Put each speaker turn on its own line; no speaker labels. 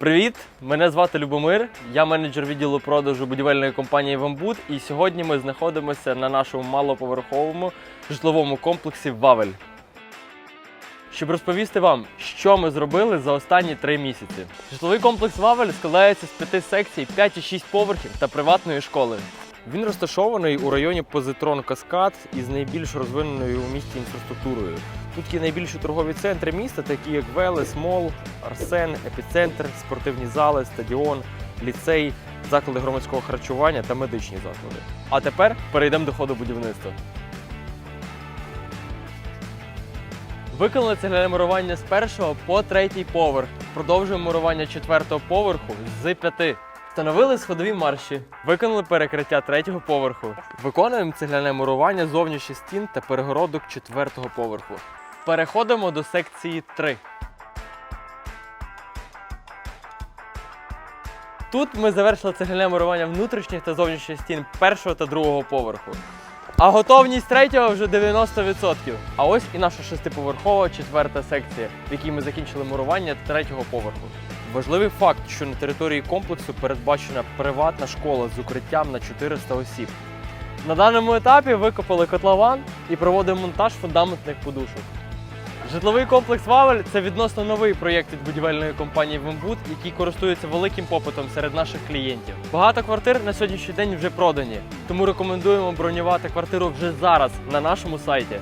Привіт! Мене звати Любомир. Я менеджер відділу продажу будівельної компанії Вамбут. І сьогодні ми знаходимося на нашому малоповерховому житловому комплексі Вавель. Щоб розповісти вам, що ми зробили за останні три місяці. Житловий комплекс Вавель складається з п'яти секцій, 5 і 6 поверхів та приватної школи. Він розташований у районі Позитрон Каскад із найбільш розвиненою у місті інфраструктурою. Тут є найбільші торгові центри міста, такі як Велес, Мол, Арсен, Епіцентр, спортивні зали, стадіон, ліцей, заклади громадського харчування та медичні заклади. А тепер перейдемо до ходу будівництва. Виконали цегляне мурування з першого по третій поверх. Продовжуємо мурування четвертого поверху з п'яти. Встановили сходові марші, виконали перекриття третього поверху. Виконуємо цегляне мурування зовнішніх стін та перегородок четвертого поверху. Переходимо до секції 3. Тут ми завершили цегляне мурування внутрішніх та зовнішніх стін першого та другого поверху. А готовність третього вже 90%. А ось і наша шестиповерхова четверта секція, в якій ми закінчили мурування третього поверху. Важливий факт, що на території комплексу передбачена приватна школа з укриттям на 400 осіб. На даному етапі викопали котлован і проводимо монтаж фундаментних подушок. Житловий комплекс Вавель це відносно новий проєкт від будівельної компанії Вембут, який користується великим попитом серед наших клієнтів. Багато квартир на сьогоднішній день вже продані, тому рекомендуємо бронювати квартиру вже зараз на нашому сайті.